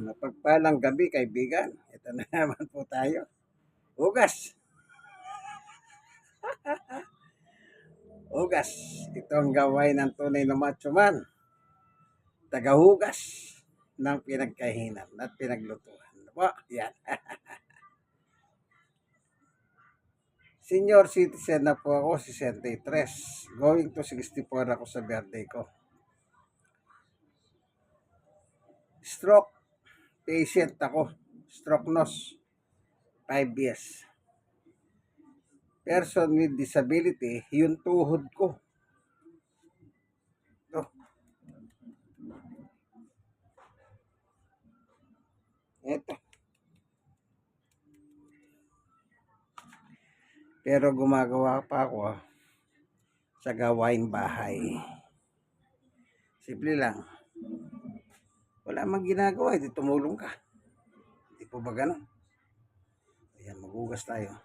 Mapagpalang gabi, kaibigan. Ito na naman po tayo. Hugas. Hugas. Ito ang gawain ng tunay na macho man. Tagahugas ng pinagkahinan at pinaglutuan. Diba? Yan. Senior citizen na po ako, 63. Going to 64 ako sa birthday ko. Stroke patient ako. Stroke nurse. 5 years. Person with disability, yung tuhod ko. Ito. Ito. Pero gumagawa pa ako ah, sa gawain bahay. Simple lang. Wala mang ginagawa, hindi tumulong ka. Hindi po ba ganun? Ayan, magugas tayo.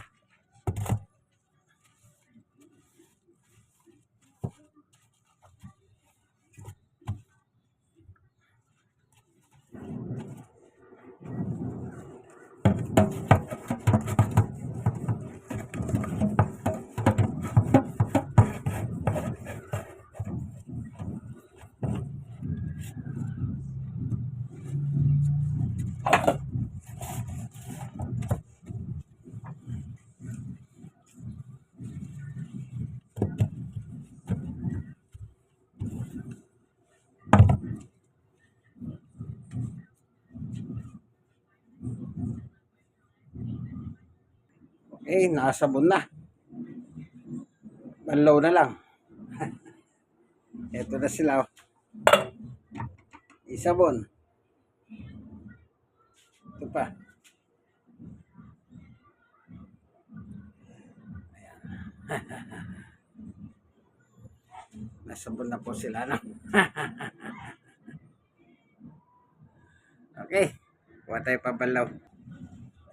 Eh, nakasabon na. Banlaw na lang. Ito na sila. oh. Isabon. Ito pa. Nasabon na po sila, no? okay. Kuha tayo pabalaw.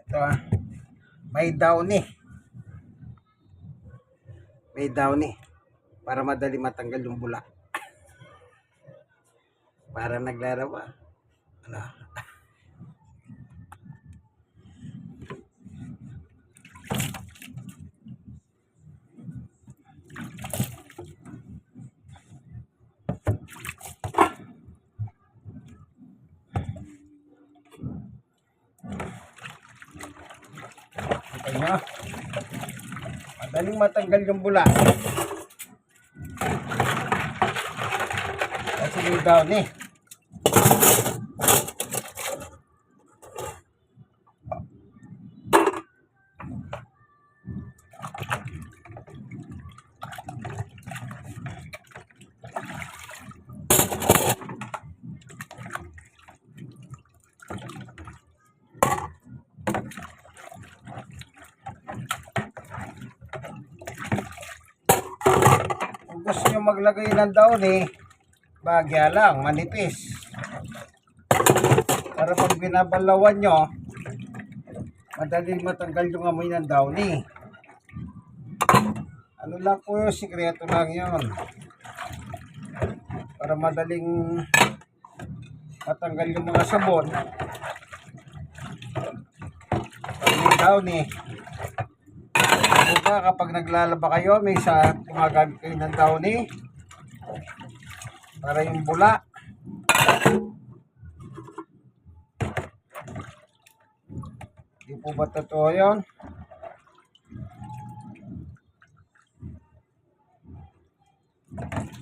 Ito ah. May downy. May downy. Para madali matanggal yung bula. Para naglarawa. Ano? Okay na. Madaling matanggal yung bula. Kasi may down eh. Kung gusto nyo maglagay ng daon eh, bagya lang, manipis. Para pag binabalawan nyo, madali matanggal yung amoy ng daon eh. Ano lang po yung sikreto lang yon Para madaling matanggal yung mga sabon. Pag may daon eh. Ano kapag naglalaba kayo, may sa gumagamit kayo ng downy para yung bula. Di po ba totoo yun? So,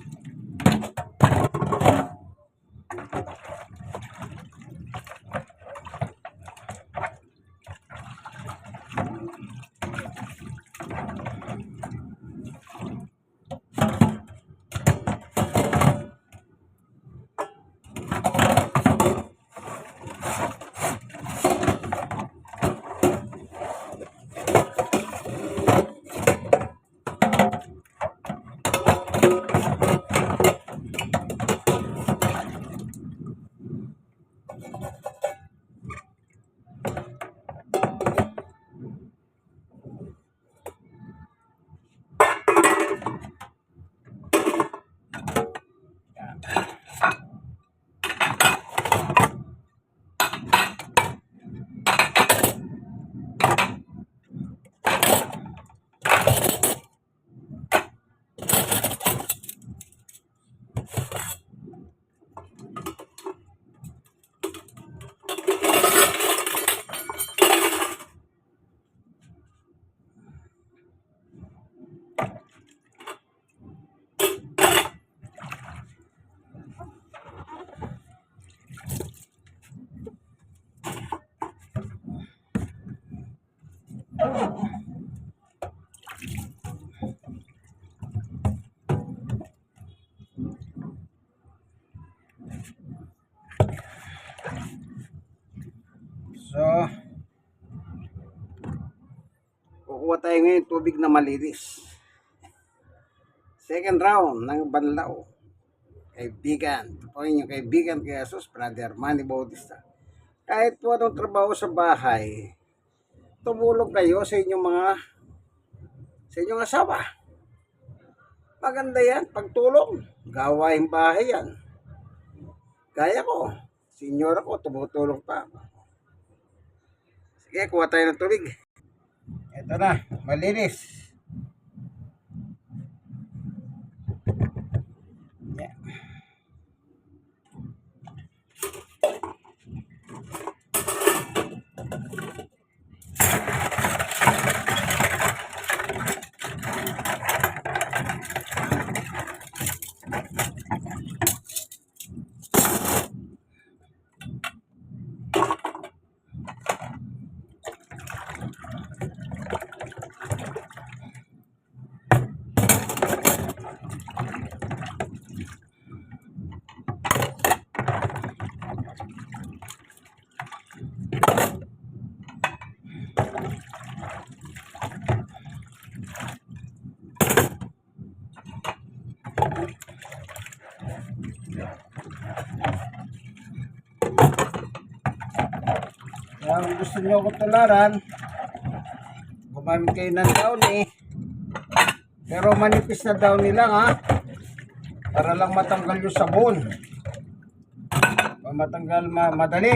kukuha tayo ngayon ng tubig na malinis. Second round ng Banlao. Kaibigan. Po yung kaibigan kay Jesus, Brother Manny Bautista. Kahit po anong trabaho sa bahay, tumulong kayo sa inyong mga sa inyong asawa. Maganda yan, pagtulong. Gawain bahay yan. Gaya ko, senior ako, tumutulong pa. Sige, kuha tayo ng tubig. Ito na, malinis. Gusto nyo akong tularan, gumamit kayo ng downy. Pero manipis na downy lang ha. Para lang matanggal yung sabon. Matanggal ma madali.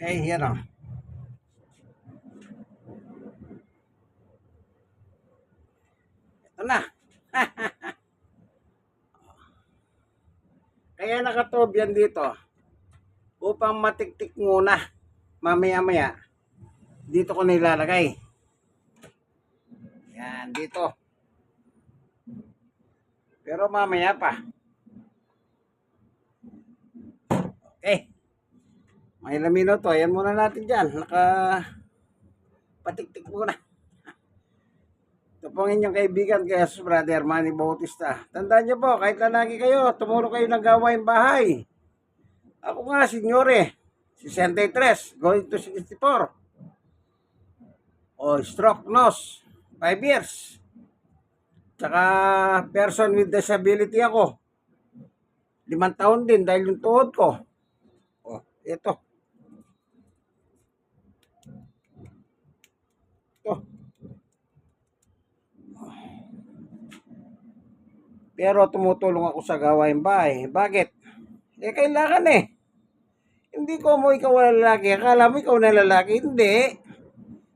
Okay, yan o. Ito na. Kaya nakatob yan dito. Upang matiktik muna. Mamaya-maya. Dito ko nilalagay. Yan, dito. Pero mamaya pa. Okay. May ilang minuto. Ayan muna natin dyan. Naka patiktik muna. Ito po ang inyong kaibigan kay Jesus Brother Manny Bautista. Tandaan niyo po, kahit lalaki kayo, tumulong kayo ng gawain bahay. Ako nga, sinyore, 63, going to 64. O, stroke nose, 5 years. Tsaka, person with disability ako. Limang taon din dahil yung tuhod ko. O, ito. Ito. Pero tumutulong ako sa gawain bahay. Bakit? Eh, kailangan eh. Hindi ko mo ikaw ang lalaki. Akala mo ikaw na lalaki. Hindi.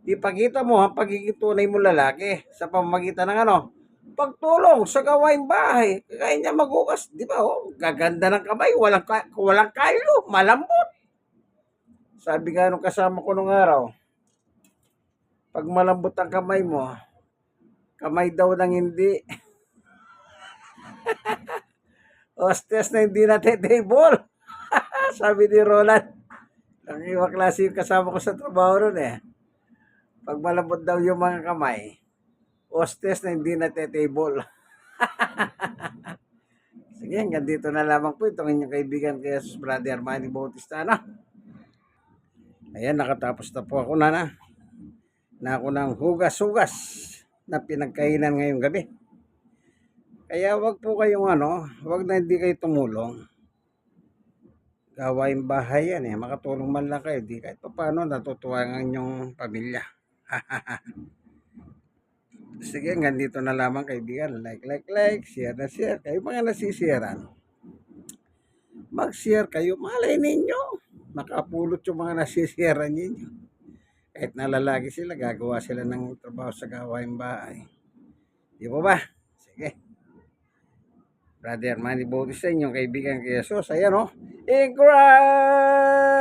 Ipakita mo ang pagiging tunay mo lalaki sa pamamagitan ng ano, pagtulong sa gawain bahay. Kaya niya magugas. Di ba? Oh, gaganda ng kamay. Walang, walang kailo. Malambot. Sabi nga nung kasama ko nung araw, pag malambot ang kamay mo, kamay daw ng hindi. Hostess na hindi natin table. Sabi ni Roland. Ang iwa klase yung kasama ko sa trabaho ron eh. Pag malambot daw yung mga kamay, hostess na hindi natin table. Sige, hanggang dito na lamang po itong inyong kaibigan kay Jesus Brother Armani Bautista na. Ayan, nakatapos na po ako na na. Na ako ng hugas-hugas na pinagkainan ngayong gabi. Kaya wag po kayong ano, wag na hindi kayo tumulong. Gawain bahay yan eh. Makatulong man lang kayo. Di kahit pa paano natutuwa ang inyong pamilya. Sige, hanggang dito na lamang kaibigan. Like, like, like. Share na share. Kayo mga nasisiran. Mag-share kayo. Malay ninyo. Makapulot yung mga nasisiran ninyo. Kahit nalalagi sila, gagawa sila ng trabaho sa gawain bahay. Di ba ba? Sige. Brother Manny Bautista, inyong kaibigan kay Jesus. Ayan o. In Christ!